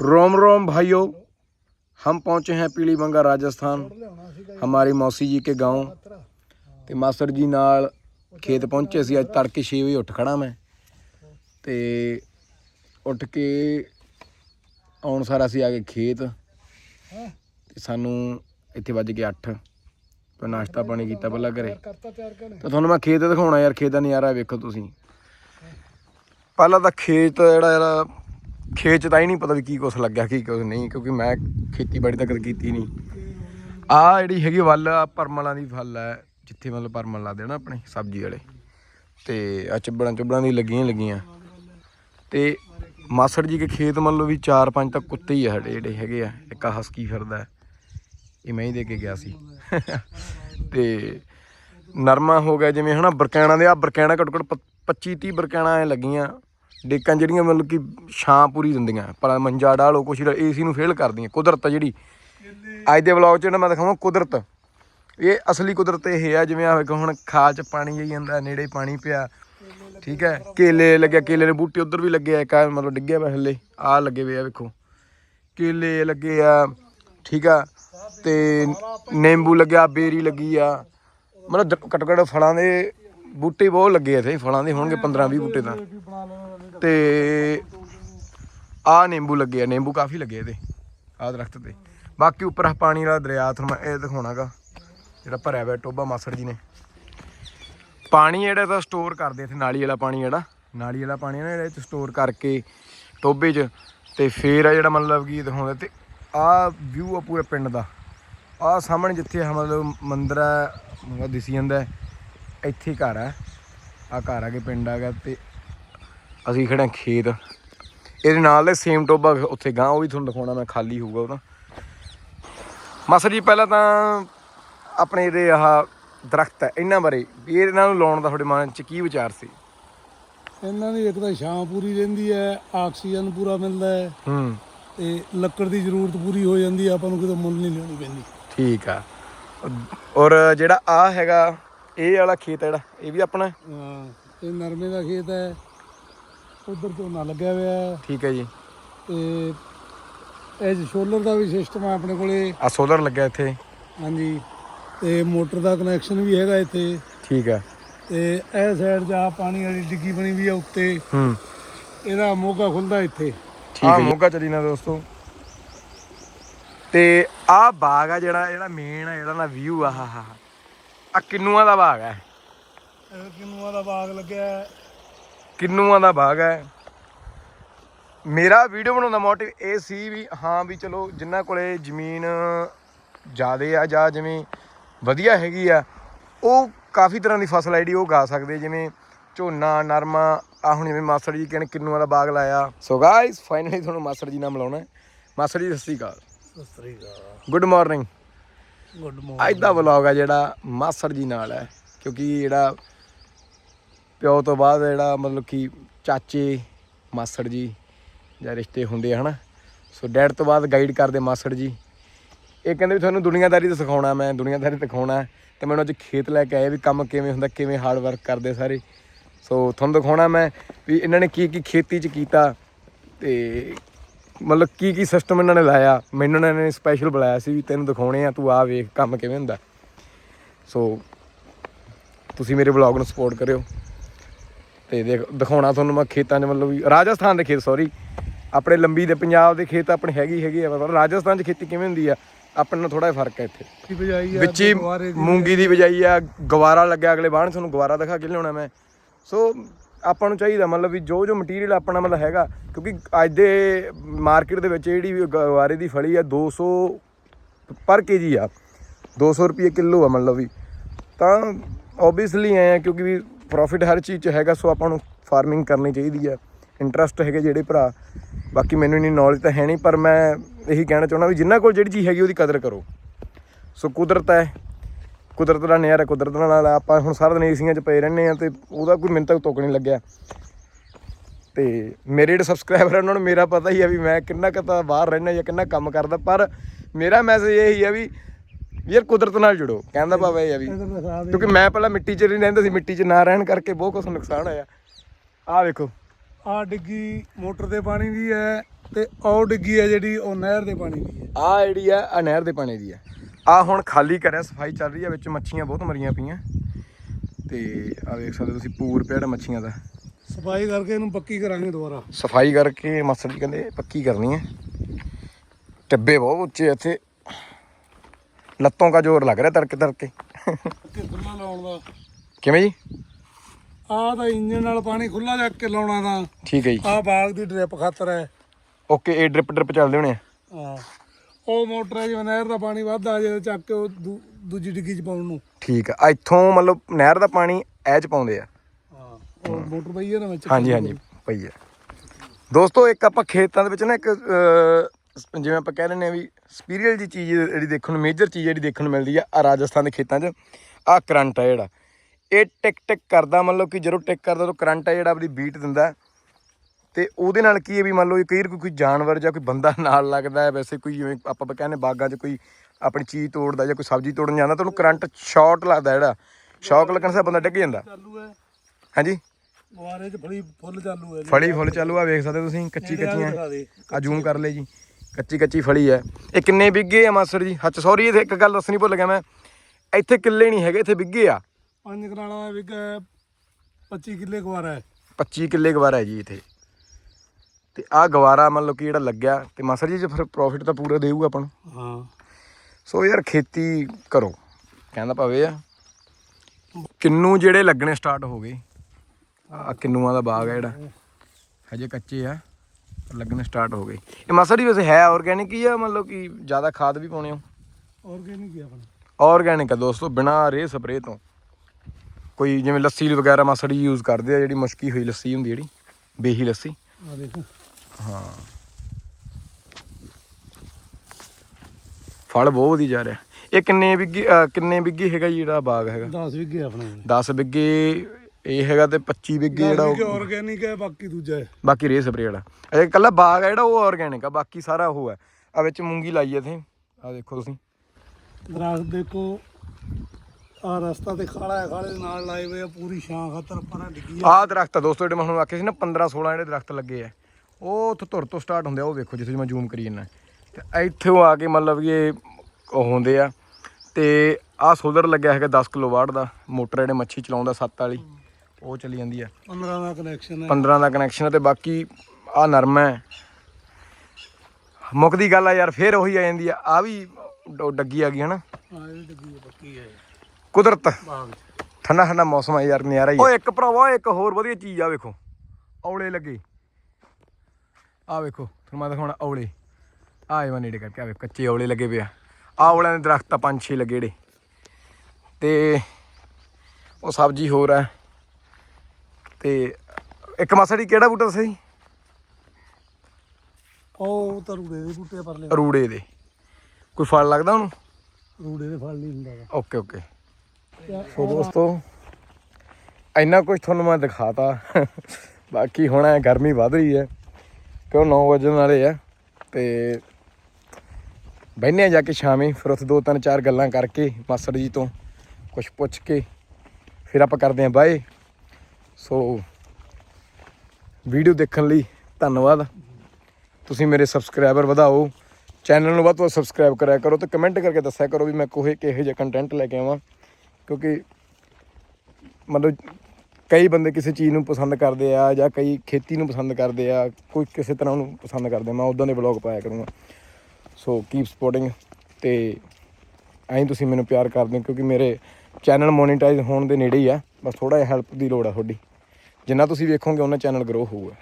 रोम रोम भाइयों हम पहुंचे हैं पीली बंगा राजस्थान हमारी मौसी जी के गांव ਤੇ ਮਾਸਟਰ ਜੀ ਨਾਲ ਖੇਤ ਪਹੁੰਚੇ ਸੀ ਅੱਜ ਤੜਕੇ 6 ਵਜੇ ਉੱਠ ਖੜਾ ਮੈਂ ਤੇ ਉੱਠ ਕੇ ਆਉਣ ਸਾਰਾ ਅਸੀਂ ਆ ਗਏ ਖੇਤ ਤੇ ਸਾਨੂੰ ਇੱਥੇ ਵੱਜ ਗਏ 8 ਤੇ ਨਾਸ਼ਤਾ ਪਾਣੀ ਕੀਤਾ ਪਹਿਲਾਂ ਘਰੇ ਕਰਤਾ ਤਿਆਰ ਕਰਨੇ ਤਾਂ ਤੁਹਾਨੂੰ ਮੈਂ ਖੇਤ ਦਿਖਾਉਣਾ ਯਾਰ ਖੇਤ ਦਾ ਨਜ਼ਾਰਾ ਵੇਖੋ ਤੁਸੀਂ ਪਹਿਲਾਂ ਤਾਂ ਖੇਤ ਜਿਹੜਾ ਯਾਰ ਖੇਤ 'ਚ ਤਾਂ ਹੀ ਨਹੀਂ ਪਤਾ ਵੀ ਕੀ ਕੁਛ ਲੱਗਿਆ, ਕੀ ਕੁਛ ਨਹੀਂ, ਕਿਉਂਕਿ ਮੈਂ ਖੇਤੀਬਾੜੀ ਤਾਂ ਕਦੇ ਕੀਤੀ ਨਹੀਂ। ਆ ਜਿਹੜੀ ਹੈਗੀ ਵੱਲ, ਆ ਪਰਮਲਾਂ ਦੀ ਫਲ ਹੈ ਜਿੱਥੇ ਮਤਲਬ ਪਰਮਲ ਲਾਦੇ ਨਾ ਆਪਣੇ ਸਬਜ਼ੀ ਵਾਲੇ। ਤੇ ਆ ਚੱਬੜਾਂ ਚੁੱਬੜਾਂ ਦੀ ਲੱਗੀਆਂ ਹੀ ਲੱਗੀਆਂ। ਤੇ ਮਾਸੜ ਜੀ ਕੇ ਖੇਤ ਮੰਨ ਲਓ ਵੀ 4-5 ਤਾਂ ਕੁੱਤੇ ਹੀ ਆ ਸਾਡੇ ਜਿਹੜੇ ਹੈਗੇ ਆ, ਇੱਕ ਆ ਹਸਕੀ ਫਿਰਦਾ। ਹੈ। ਇਹ ਮੈਂ ਹੀ ਦੇ ਕੇ ਗਿਆ ਸੀ। ਤੇ ਨਰਮਾ ਹੋ ਗਿਆ, ਜਿਵੇਂ ਹਨਾ ਬਰਕੈਣਾ ਦੇ, ਆ ਬਰਕੈਣਾ ਘੱਟੋ ਘੱਟ 25 30 ਬਰਕੈਣਾ ਐ ਲੱਗੀਆਂ। ਡੇਕਾਂ ਜਿਹੜੀਆਂ ਮਤਲਬ ਕਿ ਛਾਂ ਪੂਰੀ ਦਿੰਦੀਆਂ ਪਰ ਮੰਜਾ ਡਾਲੋ, ਕੁਛ ਏਸੀ ਨੂੰ ਫੇਲ ਕਰਦੀਆਂ, ਕੁਦਰਤ ਆ ਜਿਹੜੀ। ਅੱਜ ਦੇ ਵਲੌਗ 'ਚ ਨਾ ਮੈਂ ਦਿਖਾਵਾਂ ਕੁਦਰਤ। ਇਹ ਅਸਲੀ ਕੁਦਰਤ ਇਹ ਆ, ਜਿਵੇਂ ਆ ਹੁਣ ਖਾਲ 'ਚ ਪਾਣੀ ਜਾਈ ਜਾਂਦਾ, ਨੇੜੇ ਪਾਣੀ ਪਿਆ। ਠੀਕ ਹੈ, ਕੇਲੇ ਲੱਗਿਆ, ਕੇਲੇ ਦੇ ਬੂਟੇ ਉਧਰ ਵੀ ਲੱਗੇ ਆ, ਇੱਕ ਮਤਲਬ ਡਿੱਗਿਆ ਪਿਆ ਹੱਲੇ ਆ ਲੱਗੇ ਵੇ ਆ ਵੇਖੋ। ਕੇਲੇ ਲੱਗੇ ਆ, ਠੀਕ ਆ, ਤੇ ਨਿੰਬੂ ਲੱਗਿਆ, ਬੇਰੀ ਲੱਗੀ ਆ। ਮਤਲਬ ਦ- ਘੱਟੋ ਘੱਟ ਫਲਾਂ ਦੇ ਬੂਟੇ ਬਹੁਤ ਲੱਗੇ ਇੱਥੇ ਫਲਾਂ ਦੇ ਹੋਣਗੇ 15 20 ਬੂਟੇ ਤਾਂ। ਤੇ ਆ ਨਿੰਬੂ ਲੱਗੇ ਆ ਨਿੰਬੂ ਕਾਫੀ ਲੱਗੇ ਇਹਦੇ ਆ ਦਰਖਤ ਤੇ। ਬਾਕੀ ਉੱਪਰ ਆਹ ਪਾਣੀ ਵਾਲਾ ਦਰਿਆ ਤੁਹਾਨੂੰ ਮੈਂ ਇਹ ਦਿਖਾਉਣਾਗਾ ਜਿਹੜਾ ਭਰਿਆ ਹੋਇਆ ਟੋਬਾ ਮਾਸੜ ਜੀ ਨੇ। ਪਾਣੀ ਜਿਹੜਾ ਤਾਂ ਸਟੋਰ ਕਰਦੇ ਇੱਥੇ ਨਾਲੀ ਵਾਲਾ ਪਾਣੀ ਜਿਹੜਾ ਨਾਲੀ ਵਾਲਾ ਪਾਣੀ ਨਾ ਇਹਦੇ ਵਿੱਚ ਸਟੋਰ ਕਰਕੇ ਟੋਬੇ 'ਚ ਤੇ ਫੇਰ ਆ ਜਿਹੜਾ ਮਤਲਬ ਕਿ ਦਿਖਾਉਂਦਾ ਤੇ ਆ ਵਿਊ ਆ ਪੂਰੇ ਪਿੰਡ ਦਾ। ਆ ਸਾਹਮਣੇ ਜਿੱਥੇ ਆਹ ਮਤਲਬ ਮੰਦਿਰ ਹੈ ਦਿਸੀ ਜਾਂਦਾ ਹੈ, ਇੱਥੇ ਘਰ ਹੈ ਆ ਘਰ ਆ ਕੇ ਪਿੰਡ ਆ ਗਿਆ ਤੇ ਅਸੀਂ ਖੜੇ ਖੇਤ। ਇਹਦੇ ਨਾਲ ਦੇ ਸੇਮ ਟੋਬਾ ਉੱਥੇ ਗਾਂ ਉਹ ਵੀ ਤੁਹਾਨੂੰ ਦਿਖਾਉਣਾ ਮੈਂ ਖਾਲੀ ਹੋਊਗਾ ਉਹ ਤਾਂ। ਮਾਸਟਰ ਜੀ ਪਹਿਲਾਂ ਤਾਂ ਆਪਣੇ ਇਹਦੇ ਆਹ ਦਰਖਤ ਹੈ ਇਹਨਾਂ ਬਾਰੇ ਵੀ ਇਹਨਾਂ ਨੂੰ ਲਾਉਣ ਦਾ ਤੁਹਾਡੇ ਮਨ 'ਚ ਕੀ ਵਿਚਾਰ ਸੀ? ਇਹਨਾਂ ਦੀ ਇੱਕ ਤਾਂ ਛਾਂ ਪੂਰੀ ਰਹਿੰਦੀ ਹੈ ਆਕਸੀਜਨ ਪੂਰਾ ਮਿਲਦਾ ਹੈ। ਹੂੰ। ਤੇ ਲੱਕੜ ਦੀ ਜ਼ਰੂਰਤ ਪੂਰੀ ਹੋ ਜਾਂਦੀ ਹੈ ਆਪਾਂ ਨੂੰ ਕਿਤੇ ਮੁੱਲ ਨਹੀਂ ਲਿਆਉਣੀ ਪੈਂਦੀ। ਠੀਕ ਆ। ਔਰ ਜਿਹੜਾ ਆ ਹੈਗਾ ਇਹ ਵਾਲਾ ਖੇਤ ਹੈ ਜਿਹੜਾ ਇਹ ਵੀ ਆਪਣਾ? ਹੈ? ਹਾਂ ਇਹ ਨਰਮੇ ਦਾ ਖੇਤ ਹੈ। ਉਧਰ ਝੋਨਾ ਲੱਗਿਆ ਹੋਇਆ ਹੈ। ਠੀਕ ਹੈ ਜੀ। ਤੇ ਇਹ 'ਚ ਸੋਲਰ ਦਾ ਵੀ ਸਿਸਟਮ ਹੈ ਆਪਣੇ ਕੋਲੇ। ਆ ਸੋਲਰ ਲੱਗਿਆ ਇੱਥੇ। ਹਾਂਜੀ। ਤੇ ਮੋਟਰ ਦਾ ਕਨੈਕਸ਼ਨ ਵੀ ਹੈਗਾ ਇੱਥੇ। ਠੀਕ ਆ। ਤੇ ਇਹ ਸਾਈਡ 'ਚ ਆ ਪਾਣੀ ਵਾਲੀ ਡਿੱਗੀ ਬਣੀ ਵੀ ਆ ਉੱਤੇ। ਹੂੰ। ਇਹਦਾ ਮੋਗਾ ਖੁੱਲਦਾ ਇੱਥੇ। ਠੀਕ ਹੈ ਮੋਗਾ ਚਲੀ ਨਾ ਦੋਸਤੋ। ਤੇ ਆ ਬਾਗ ਆ ਜਿਹੜਾ ਜਿਹੜਾ ਮੇਨ ਆ ਜਿਹੜਾ ਨਾ ਵਿਊ ਆ ਹਾ ਹਾ। ਆ ਕਿੰਨੂਆਂ ਦਾ ਬਾਗ ਹੈ? ਇਹ ਕਿੰਨੂਆਂ ਦਾ ਬਾਗ ਲੱਗਿਆ ਹੈ? ਕਿੰਨੂਆਂ ਦਾ ਬਾਗ ਹੈ? ਮੇਰਾ ਵੀਡੀਓ ਬਣਾਉਣ ਦਾ ਮੋਟਿਵ ਇਹ ਸੀ ਵੀ ਹਾਂ ਵੀ ਚਲੋ ਜਿਨ੍ਹਾਂ ਕੋਲੇ ਜ਼ਮੀਨ ਜ਼ਿਆਦੇ ਆ ਜਾਂ ਜਿਵੇਂ ਵਧੀਆ ਹੈਗੀ ਆ ਉਹ ਕਾਫੀ ਤਰ੍ਹਾਂ ਦੀ ਫਸਲ ਆ ਜਿਹੜੀ ਉਹ ਗਾ ਸਕਦੇ ਜਿਵੇਂ ਝੋਨਾ ਨਰਮਾ ਆ ਹੁਣ ਜਿਵੇਂ ਮਾਸੜ ਜੀ ਕਹਿੰਦੇ ਕਿੰਨੂਆਂ ਦਾ ਬਾਗ ਲਾਇਆ। ਸੋ ਗਾਇਸ ਫਾਈਨਲੀ ਤੁਹਾਨੂੰ ਮਾਸੜ ਜੀ ਨਾਲ ਮਿਲਾਉਣਾ ਹੈ। ਮਾਸੜ ਜੀ Sat Shri Akal. Sat Sri Akal. Good morning good ਅੱਜ ਦਾ ਵਲੌਗ ਆ ਜਿਹੜਾ ਮਾਸੜ ਜੀ ਨਾਲ ਹੈ, ਕਿਉਂਕਿ ਜਿਹੜਾ ਪਿਓ ਤੋਂ ਬਾਅਦ ਜਿਹੜਾ ਮਤਲਬ ਕਿ ਚਾਚੇ ਮਾਸੜ ਜੀ ਜਾਂ ਰਿਸ਼ਤੇ ਹੁੰਦੇ ਆ, ਹਨਾ? ਸੋ ਡੈਡ ਤੋਂ ਬਾਅਦ ਗਾਈਡ ਕਰਦੇ ਮਾਸੜ ਜੀ। ਇਹ ਕਹਿੰਦੇ ਵੀ ਤੁਹਾਨੂੰ ਦੁਨੀਆਦਾਰੀ ਤਾਂ ਸਿਖਾਉਣਾ ਮੈਂ, ਦੁਨੀਆਦਾਰੀ ਦਿਖਾਉਣਾ ਤੇ ਮੈਨੂੰ ਅੱਜ ਖੇਤ ਲੈ ਕੇ ਆਏ ਵੀ ਕੰਮ ਕਿਵੇਂ ਹੁੰਦਾ, ਕਿਵੇਂ ਹਾਰਡ ਵਰਕ ਕਰਦੇ ਸਾਰੇ। ਸੋ ਤੁਹਾਨੂੰ ਦਿਖਾਉਣਾ ਮੈਂ ਵੀ ਇਹਨਾਂ ਨੇ ਕੀ ਕੀ ਖੇਤੀ 'ਚ ਕੀਤਾ ਤੇ ਮਤਲਬ ਕੀ ਕੀ ਸਿਸਟਮ ਇਹਨਾਂ ਨੇ ਲਾਇਆ ਮੈਨੂੰ ਇਹਨਾਂ ਨੇ ਸਪੈਸ਼ਲ ਬੁਲਾਇਆ ਸੀ ਵੀ ਤੈਨੂੰ ਦਿਖਾਉਣੇ ਆ ਤੂੰ ਆ ਵੇਖ ਕੰਮ ਕਿਵੇਂ ਹੁੰਦਾ। ਸੋ ਤੁਸੀਂ ਮੇਰੇ ਵਲੌਗ ਨੂੰ ਸਪੋਰਟ ਕਰਿਓ ਤੇ ਦੇਖ ਦਿਖਾਉਣਾ ਤੁਹਾਨੂੰ ਮੈਂ ਖੇਤਾਂ 'ਚ ਮਤਲਬ ਵੀ ਰਾਜਸਥਾਨ ਦੇ ਖੇਤ ਸੌਰੀ ਆਪਣੇ ਲੰਬੀ ਦੇ ਪੰਜਾਬ ਦੇ ਖੇਤ ਆਪਣੇ ਹੈਗੀ ਹੈਗੀ ਆ ਪਰ ਰਾਜਸਥਾਨ 'ਚ ਖੇਤੀ ਕਿਵੇਂ ਹੁੰਦੀ ਆ ਆਪਣੇ ਨਾਲ ਥੋੜਾ ਜਿਹਾ ਫ਼ਰਕ ਹੈ ਇੱਥੇ। ਵਿੱਚ ਹੀ ਮੂੰਗੀ ਦੀ ਬਜਾਈ ਆ ਗਵਾਰਾ ਲੱਗਿਆ ਅਗਲੇ ਬਾਣ ਤੁਹਾਨੂੰ ਗਵਾਰਾ ਦਿਖਾ ਕੇ ਲਿਆਉਣਾ ਮੈਂ। ਸੋ ਆਪਾਂ ਨੂੰ ਚਾਹੀਦਾ ਮਤਲਬ ਵੀ ਜੋ ਜੋ ਮਟੀਰੀਅਲ ਆਪਣਾ ਮਤਲਬ ਹੈਗਾ, ਕਿਉਂਕਿ ਅੱਜ ਦੇ ਮਾਰਕੀਟ ਦੇ ਵਿੱਚ ਜਿਹੜੀ ਵੀ ਗਵਾਰੇ ਦੀ ਫਲੀ ਆ 200 ਪਰ ਕੇਜੀ ਆ 200 ਰੁਪਏ ਕਿਲੋ ਆ ਮਤਲਬ ਵੀ। ਤਾਂ ਓਬਵੀਅਸਲੀ ਐ ਆ ਕਿਉਂਕਿ ਵੀ ਪ੍ਰੋਫਿਟ ਹਰ ਚੀਜ਼ 'ਚ ਹੈਗਾ, ਸੋ ਆਪਾਂ ਨੂੰ ਫਾਰਮਿੰਗ ਕਰਨੀ ਚਾਹੀਦੀ ਆ ਇੰਟਰਸਟ ਹੈਗੇ ਜਿਹੜੇ ਭਰਾ। ਬਾਕੀ ਮੈਨੂੰ ਨਹੀਂ ਨੌਲੇਜ ਤਾਂ ਹੈ ਨਹੀਂ, ਪਰ ਮੈਂ ਇਹੀ ਕਹਿਣਾ ਚਾਹੁੰਦਾ ਵੀ ਜਿੰਨਾ ਕੋਲ ਜਿਹੜੀ ਚੀਜ਼ ਹੈਗੀ ਉਹਦੀ ਕਦਰ ਕਰੋ। ਸੋ ਕੁਦਰਤ ਹੈ ਕੁਦਰਤ ਦਾ ਨਜ਼ਾਰਾ ਕੁਦਰਤ ਨਾਲ। ਆਪਾਂ ਹੁਣ ਸਾਰਾ ਦਿਨ ਏਸੀਆਂ 'ਚ ਪਏ ਰਹਿੰਦੇ ਆ ਤੇ ਉਹਦਾ ਕੋਈ ਮੈਨੂੰ ਤੱਕ ਤੁੱਕ ਨਹੀਂ ਲੱਗਿਆ। ਤੇ ਮੇਰੇ ਜਿਹੜੇ ਸਬਸਕ੍ਰਾਈਬਰ ਆ ਉਹਨਾਂ ਨੂੰ ਮੇਰਾ ਪਤਾ ਹੀ ਆ ਵੀ ਮੈਂ ਕਿੰਨਾ ਕੁ ਤਾਂ ਬਾਹਰ ਰਹਿਣਾ ਜਾਂ ਕਿੰਨਾ ਕੰਮ ਕਰਦਾ ਪਰ ਮੇਰਾ ਮੈਸੇਜ ਇਹ ਹੀ ਆ ਵੀ ਯਾਰ ਕੁਦਰਤ ਨਾਲ ਜੁੜੋ। ਕਹਿੰਦਾ ਭਾਵੇਂ ਇਹ ਆ ਵੀ ਕਿਉਂਕਿ ਮੈਂ ਪਹਿਲਾਂ ਮਿੱਟੀ 'ਚ ਨਹੀਂ ਰਹਿੰਦਾ ਸੀ ਮਿੱਟੀ 'ਚ ਨਾ ਰਹਿਣ ਕਰਕੇ ਬਹੁਤ ਕੁਝ ਨੁਕਸਾਨ ਹੋਇਆ। ਆਹ ਵੇਖੋ। ਆ ਡਿੱਗੀ ਮੋਟਰ ਦੇ ਪਾਣੀ ਦੀ ਹੈ ਤੇ ਉਹ ਡਿੱਗੀ ਹੈ ਜਿਹੜੀ ਉਹ ਨਹਿਰ ਦੇ ਪਾਣੀ ਦੀ ਹੈ। ਆ ਜਿਹੜੀ ਆ ਆ ਨਹਿਰ ਦੇ ਪਾਣੀ ਦੀ ਆ। ਆ ਹੁਣ ਖਾਲੀ ਕਰਿਆ ਸਫ਼ਾਈ ਚੱਲ ਰਹੀ ਆ ਵਿੱਚ ਮੱਛੀਆਂ ਬਹੁਤ ਮਰੀਆਂ ਪਈਆਂ। ਤੇ ਆ ਵੇਖ ਸਕਦੇ ਤੁਸੀਂ ਪੂਰ ਜਿਹੜਾ ਮੱਛੀਆਂ ਦਾ। ਸਫ਼ਾਈ ਕਰਕੇ ਇਹਨੂੰ ਪੱਕੀ ਕਰਾਂਗੇ ਦੁਬਾਰਾ। ਸਫ਼ਾਈ ਕਰਕੇ ਮਾਸਟਰ ਜੀ ਕਹਿੰਦੇ ਪੱਕੀ ਕਰਨੀ ਹੈ ਟੱਬੇ ਬਹੁਤ ਉੱਚੇ ਆ ਇੱਥੇ। ਲੱਤੋਂ ਕਾ ਜ਼ੋਰ ਲੱਗ ਰਿਹਾ ਤੜਕੇ ਤੜਕੇ। ਕਿ ਖੁੱਲਾ ਲਾਉਣ ਦਾ? ਕਿਵੇਂ ਜੀ? ਆਹ ਤਾਂ ਇੰਜਨ ਨਾਲ ਪਾਣੀ ਖੁੱਲਾ ਚੱਕ ਕੇ ਲਾਉਣਾ ਤਾਂ। ਠੀਕ ਹੈ ਜੀ। ਆਹ ਬਾਗ ਦੀ ਡ੍ਰਿਪ ਖਾਤਰ ਹੈ। ਓਕੇ ਇਹ ਡ੍ਰਿਪ ਡ੍ਰਿਪ ਚੱਲਦੇ ਹੋਣੇ ਆ। ਹਾਂ। ਉਹ ਮੋਟਰ ਹੈ ਜਿਵੇਂ ਨਹਿਰ ਦਾ ਪਾਣੀ ਵੱਧ ਆ ਜਾਏ ਚੱਕ ਕੇ ਉਹ ਦੂ- ਦੂਜੀ ਡਿੱਗੀ ਚ ਪਾਉਣ ਨੂੰ। ਠੀਕ ਆ। ਇੱਥੋਂ ਮਤਲਬ ਨਹਿਰ ਦਾ ਪਾਣੀ ਐ ਚ ਪਾਉਂਦੇ ਆ? ਹਾਂ ਉਹ ਮੋਟਰ ਪਈ ਹੈ ਨਾ ਵਿੱਚ। ਹਾਂਜੀ ਹਾਂਜੀ ਪਈ ਹੈ ਦੋਸਤੋ ਇੱਕ ਆਪਾਂ ਖੇਤਾਂ ਦੇ ਵਿੱਚ ਨਾ ਇੱਕ ਅਹ, ਜਿਵੇਂ ਆਪਾਂ ਕਹਿ ਲੈਂਦੇ ਆ ਵੀ ਸਪੀਰੀਅਲ ਜੀ ਚੀਜ਼ ਜਿਹੜੀ ਦੇਖਣ ਨੂੰ ਮੇਜਰ ਚੀਜ਼ ਜਿਹੜੀ ਦੇਖਣ ਨੂੰ ਮਿਲਦੀ ਆ ਆ ਰਾਜਸਥਾਨ ਦੇ ਖੇਤਾਂ 'ਚ ਆ ਕਰੰਟ ਆ ਜਿਹੜਾ। ਇਹ ਟਿਕ ਟਿਕ ਕਰਦਾ ਮਤਲਬ ਕਿ ਜਦੋਂ ਟਿਕ ਕਰਦਾ ਤਾਂ ਕਰੰਟ ਆ ਜਿਹੜਾ ਆਪਣੀ ਬੀਟ ਦਿੰਦਾ। ਤੇ ਉਹਦੇ ਨਾਲ ਕੀ ਹੈ ਵੀ ਮੰਨ ਲਓ ਕਈ ਕੋਈ ਕੋਈ ਜਾਨਵਰ ਜਾਂ ਕੋਈ ਬੰਦਾ ਨਾਲ ਲੱਗਦਾ ਹੈ ਵੈਸੇ ਕੋਈ ਜਿਵੇਂ ਆਪਾਂ ਕਹਿੰਦੇ ਬਾਗਾਂ 'ਚ ਕੋਈ ਆਪਣੀ ਚੀਜ਼ ਤੋੜਦਾ ਜਾਂ ਕੋਈ ਸਬਜ਼ੀ ਤੋੜਨ ਜਾਂਦਾ ਤਾਂ ਉਹਨੂੰ ਕਰੰਟ ਸ਼ਾਰਟ ਲੱਗਦਾ ਜਿਹੜਾ ਸ਼ੌਕ ਲੱਗਣ ਸੇ ਬੰਦਾ ਡਿੱਗ ਜਾਂਦਾ। ਚਾਲੂ ਹੈ। ਹਾਂਜੀ? ਗੁਆਰੇ ਚ ਫੜੀ ਫੁੱਲ ਚਾਲੂ ਹੈ ਫੜੀ ਫੁੱਲ ਚਾਲੂ ਆ ਵੇਖ ਸਕਦੇ ਤੁਸੀਂ ਕੱਚੀ ਕੱਚੀਆਂ। ਆ ਜ਼ੂਮ ਕਰ ਲਈ ਜੀ। ਕੱਚੀ ਕੱਚੀ ਫੜੀ ਐ ਇਹ ਕਿੰਨੇ ਬਿੱਗੇ ਆ ਮਾਸਟਰ ਜੀ? ਹੱਚ ਸੌਰੀ ਇਹ ਇੱਕ ਗੱਲ ਦੱਸਣੀ ਭੁੱਲ ਗਿਆ ਮੈਂ। ਇੱਥੇ ਕਿੱਲੇ ਨਹੀਂ ਹੈਗੇ ਇੱਥੇ ਬਿੱਗੇ ਆ। ਪੰਜ ਕਨਾਲਾਂ ਦਾ ਵਿਗਾ 25 ਕਿੱਲੇ ਗੁਆਰਾ ਹੈ। 25 ਕਿੱਲੇ ਗਵਾਰਾ ਹੈ ਜੀ ਇੱਥੇ। ਤੇ ਆ ਗਵਾਰਾ ਮੰਨ ਲਓ ਕਿ ਜਿਹੜਾ ਲੱਗਿਆ ਤੇ ਮਾਸਟਰ ਜੀ ਜੇ ਫਿਰ ਪ੍ਰੋਫਿਟ ਤਾਂ ਪੂਰਾ ਦੇਊਗਾ ਆਪਾਂ ਨੂੰ। ਹਾਂ। ਸੋ ਯਾਰ ਖੇਤੀ ਕਰੋ ਕਹਿੰਦਾ ਭਾਵੇਂ ਆ। ਕਿੰਨੂ ਜਿਹੜੇ ਲੱਗਣੇ ਸਟਾਰਟ ਹੋ ਗਏ ਆ ਕਿੰਨੂਆਂ ਦਾ ਬਾਗ ਹੈ ਜਿਹੜਾ ਹਜੇ ਕੱਚੇ ਆ ਪਰ ਲੱਗਣੇ ਸਟਾਰਟ ਹੋ ਗਏ। ਇਹ ਮਾਸਟਰ ਜੀ ਵੈਸੇ ਹੈ ਆਰਗੈਨਿਕ ਹੀ ਆ ਮਤਲਬ ਕਿ ਜ਼ਿਆਦਾ ਖਾਦ ਵੀ ਪਾਉਣੇ ਹੋ? ਆਰਗੇਨਿਕ ਹੈ ਆਪਣਾ। ਆਰਗੈਨਿਕ ਆ ਦੋਸਤੋ ਬਿਨਾ ਰੇ ਸਪਰੇ ਤੋਂ। ਕੋਈ ਜਿਵੇਂ ਲੱਸੀ ਵਗੈਰਾ ਮਾਸੜ ਜੀ ਯੂਜ਼ ਕਰਦੇ ਆ ਜਿਹੜੀ ਮੁਸ਼ਕੀ ਹੋਈ ਲੱਸੀ ਹੁੰਦੀ ਜਿਹੜੀ ਬੇਹੀ ਲੱਸੀ। ਆ ਦੇਖੋ। ਹਾਂ। ਫਲ ਬਹੁਤ ਵਧੀਆ ਜਾ ਰਿਹਾ। ਇਹ ਕਿੰਨੇ ਅਹ ਕਿੰਨੇ ਬਿੱਗੇ ਹੈਗਾ ਜੀ ਜਿਹੜਾ ਬਾਗ ਹੈਗਾ? 10 ਵਿਗੇ ਆਪਣੇ 10 ਬਿੱਗੇ ਇਹ ਹੈਗਾ ਤੇ 25 ਬਿੱਗੇ ਜਿਹੜਾ ਉਹ ਆਰਗੇਨਿਕ ਹੈ ਬਾਕੀ ਦੂਜਾ ਹੈ। ਬਾਕੀ ਰੇ ਸਪਰੇ ਵਾਲਾ। ਇਹ ਇਕੱਲਾ ਬਾਗ ਆ ਜਿਹੜਾ ਉਹ ਆਰਗੈਨਿਕ ਆ ਬਾਕੀ ਸਾਰਾ ਉਹ ਹੈ। ਆ ਵਿੱਚ ਮੂੰਗੀ ਲਾਈ ਆ ਇੱਥੇ। ਆ ਦੇਖੋ ਤੁਸੀਂ। ਦਰਖਤ ਦੇਖੋ ਆ ਰਸਤਾ ਤੇ ਖਾਲਾ ਹੈ ਖਾਲੇ ਦੇ ਨਾਲ ਲਾਏ ਹੋਏ ਆ ਪੂਰੀ ਛਾਂ ਖਾਤਰ ਪਰਾਂ ਡਿੱਗੀ ਆ। ਆਹ ਦਰਖਤ ਆ ਦੋਸਤੋ ਜਿਹੜੇ ਮੈਂ ਤੁਹਾਨੂੰ ਆਖਿਆ ਸੀ ਨਾ 15 16 ਜਿਹੜੇ ਦਰਖਤ ਲੱਗੇ ਆ। ਉਹ ਉੱਥੋਂ ਧੁਰ ਤੋਂ ਸਟਾਰਟ ਹੁੰਦੇ ਆ ਉਹ ਵੇਖੋ ਜਿੱਥੇ ਮੈਂ ਜ਼ੂਮ ਕਰੀ ਜਾਂਦਾ। ਤੇ ਇੱਥੋਂ ਆ ਕੇ ਮਤਲਬ ਕਿ ਇਹ ਹੁੰਦੇ ਆ। ਤੇ ਆਹ ਸੋਲਰ ਲੱਗਿਆ ਹੈਗਾ 10 ਕਿਲੋ ਵਾਟ ਦਾ ਮੋਟਰ ਜਿਹੜੇ ਮੱਛੀ ਚਲਾਉਂਦਾ ਸੱਤ ਵਾਲੀ ਉਹ ਚੱਲੀ ਜਾਂਦੀ ਆ। 15 ਦਾ ਕਨੈਕਸ਼ਨ ਹੈ। 15 ਦਾ ਕਨੈਕਸ਼ਨ ਤੇ ਬਾਕੀ ਆ ਨਰਮ ਹੈ। ਮੁੱਕਦੀ ਗੱਲ ਆ ਯਾਰ ਫੇਰ ਉਹੀ ਆ ਜਾਂਦੀ ਆ। ਆ ਵੀ ਡ- ਡੱਗੀ ਆ ਗਈ ਹਨਾ? ਕੁਦਰਤ। ਠੰਡਾ ਠੰਡਾ ਮੌਸਮ ਆ ਯਾਰ ਨਜ਼ਾਰਾ ਹੀ ਓਏ ਇੱਕ ਭਰਾਵਾ ਇੱਕ ਹੋਰ ਵਧੀਆ ਚੀਜ਼ ਆ ਵੇਖੋ। ਔਲੇ ਲੱਗੇ। ਆ ਵੇਖੋ ਤੁਹਾਨੂੰ ਮੈਂ ਦਿਖਾਉਣਾ ਔਲੇ। ਆ ਇਹ ਨੇੜੇ ਕਰਕੇ ਆ ਵੇਖੋ ਕੱਚੇ ਔਲੇ ਲੱਗੇ ਪਿਆ ਆ। ਔਲਿਆਂ ਦੇ ਦਰਖਤ ਆ ਪੰਜ ਛੇ ਲੱਗੇ ਜਿਹੜੇ। ਤੇ ਉਹ ਸਬਜ਼ੀ ਹੋਰ ਆ ਤੇ ਇੱਕ ਮਾਸੜੀ ਕਿਹੜਾ ਬੂਟਾ ਦੱਸਿਆ ਸੀ? ਉਹ ਤਾਂ ਰੂੜੇ ਦੇ ਬੂਟੇ ਪਰ ਲੈ ਰੂੜੇ ਦੇ। ਕੋਈ ਫਲ ਲੱਗਦਾ ਉਹਨੂੰ? ਰੂੜੇ ਦੇ ਫਲ ਨਹੀਂ ਹੁੰਦਾ। Okay okay. ਸੋ ਦੋਸਤੋ ਇੰਨਾ ਕੁਝ ਤੁਹਾਨੂੰ ਮੈਂ ਦਿਖਾਤਾ। ਬਾਕੀ ਹੁਣ ਗਰਮੀ ਵੱਧ ਰਹੀ ਹੈ। ਕਿਉਂ 9 ਵਜਣ ਵਾਲੇ ਆ ਤੇ ਬੈਠਨੇ ਜਾ ਕੇ ਸ਼ਾਮੀ, ਫਿਰ ਉੱਥੇ ਦੋ ਤਿੰਨ ਚਾਰ ਗੱਲਾਂ ਕਰਕੇ ਮਾਸਟਰ ਜੀ ਤੋਂ ਕੁਝ ਪੁੱਛ ਕੇ ਫਿਰ ਆਪਾਂ ਕਰਦੇ ਆਂ ਬਾਏ। ਸੋ ਵੀਡੀਓ ਦੇਖਣ ਲਈ ਧੰਨਵਾਦ। ਤੁਸੀਂ ਮੇਰੇ ਸਬਸਕ੍ਰਾਈਬਰ ਵਧਾਓ। ਚੈਨਲ ਨੂੰ ਵੱਧ ਤੋਂ ਵੱਧ ਸਬਸਕ੍ਰਾਈਬ ਕਰਿਆ ਕਰੋ ਤੇ ਕਮੈਂਟ ਕਰਕੇ ਦੱਸਿਆ ਕਰੋ ਵੀ ਮੈਂ ਕੋਹੇ ਕਿਹੋ ਜਿਹਾ ਕੰਟੈਂਟ ਲੈ ਕੇ ਆਵਾਂ। ਕਿਉਂਕਿ ਮਤਲਬ ਕਈ ਬੰਦੇ ਕਿਸੇ ਚੀਜ਼ ਨੂੰ ਪਸੰਦ ਕਰਦੇ ਆ ਜਾਂ ਕਈ ਖੇਤੀ ਨੂੰ ਪਸੰਦ ਕਰਦੇ ਆ, ਕੋਈ ਕਿਸੇ ਤਰ੍ਹਾਂ ਨੂੰ ਪਸੰਦ ਕਰਦੇ ਮੈਂ ਉਦਾਂ ਦੇ ਵਲੌਗ ਪਾਇਆ ਕਰੂੰਗਾ। ਸੋ ਕੀਪ ਸਪੋਰਟਿੰਗ ਤੇ ਐਂ ਤੁਸੀਂ ਮੈਨੂੰ ਪਿਆਰ ਕਰਦੇ ਹੋ ਕਿਉਂਕਿ ਮੇਰੇ ਚੈਨਲ ਮੋਨੀਟਾਈਜ਼ ਹੋਣ ਦੇ ਨੇੜੇ ਹੀ ਆ, ਬਸ ਥੋੜਾ ਜਿਹਾ ਹੈਲਪ ਦੀ ਲੋੜ ਆ ਤੁਹਾਡੀ। ਜਿੰਨਾ ਤੁਸੀਂ ਵੇਖੋਗੇ ਉਹਨਾਂ ਚੈਨਲ ਗਰੋ ਹੋਊਗਾ।